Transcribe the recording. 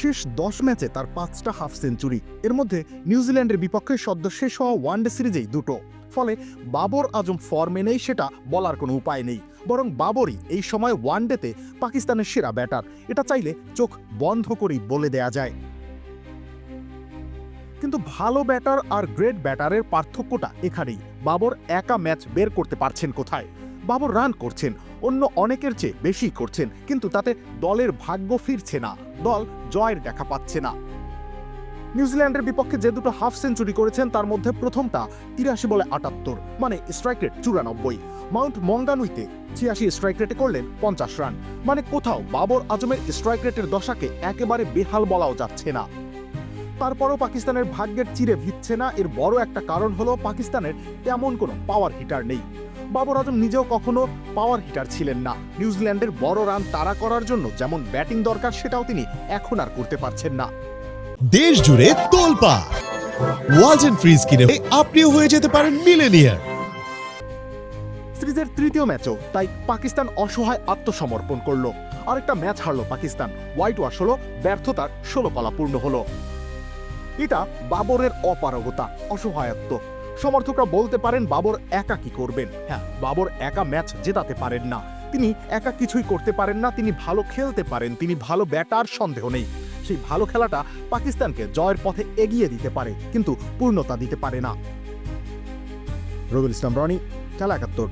শেষ দশ ম্যাচে তার পাঁচটা হাফ সেঞ্চুরি। এর মধ্যে নিউজিল্যান্ডের বিপক্ষে সদ্য শেষ হওয়া ওয়ানডে সিরিজেই দুটো। ফলে বাবর আজম ফর্মে নেই সেটা বলার কোনো উপায় নেই। বরং বাবরই এই সময় ওয়ানডেতে পাকিস্তানের সেরা ব্যাটার। এটা চাইলে চোখ বন্ধ করেই বলে দেয়া যায়। কিন্তু ভালো ব্যাটার আর গ্রেট ব্যাটারের পার্থক্যটা এখানেই। বাবর একা ম্যাচ বের করতে পারছেন কোথায়? বাবর রান করছেন, অন্য অনেকের চেয়ে বেশি করছেন, কিন্তু তাতে দলের ভাগ্য ফিরছে না, দল জয়ের দেখা পাচ্ছে না। নিউজিল্যান্ডের বিপক্ষে যে দুটো হাফ সেঞ্চুরি করেছেন, তার মধ্যে প্রথমটা তিরাশি বলে আটাত্তর মানে স্ট্রাইক রেট চুরানব্বই। মাউন্ট মঙ্গানুইতে ছিয়াশি স্ট্রাইক রেটে করলেন পঞ্চাশ রান মানে কোথাও বাবর আজমের স্ট্রাইক রেটের দশাকে একেবারে বেহাল বলাও যাচ্ছে না। তারপরও পাকিস্তানের ভাগ্যের চিরে ভিচ্ছে না। এর বড় একটা কারণ হলো পাকিস্তানের তেমন কোনো পাওয়ার হিটার নেই। বাবর আজম নিজেও কখনো পাওয়ার হিটার ছিলেন না। নিউজিল্যান্ডের বড় রান তাড়া করার জন্য যেমন ব্যাটিং দরকার সেটাও তিনি এখন আর করতে পারছেন না। দেশ জুড়ে তোলপা। ওয়াজ এন্ড ফ্রিজ কিনে আপনিও হয়ে যেতে পারেন মিলেনিয়ার। সিরিজের তৃতীয় ম্যাচও তাই পাকিস্তান অসহায় আত্মসমর্পণ করল। আরেকটা ম্যাচ হারলো পাকিস্তান। হোয়াইট ওয়াশ হলো ব্যর্থতার ষোলো পূর্ণ হলো। এটা বাবরের অপারগতা, অসহায়ত্ব। সমর্থকরা বলতে পারেন বাবর একা কি করবেন। হ্যাঁ বাবর একা ম্যাচ জেতাতে পারেন না। তিনি একা কিছুই করতে পারেন না, তিনি ভালো খেলতে পারেন, তিনি ভালো ব্যাটার, সন্দেহ নেই। সেই ভালো খেলাটা পাকিস্তানকে জয়ের পথে এগিয়ে দিতে পারে, কিন্তু পূর্ণতা দিতে পারে না। রবিল ইসলাম রনি, খেলা একাত্তর।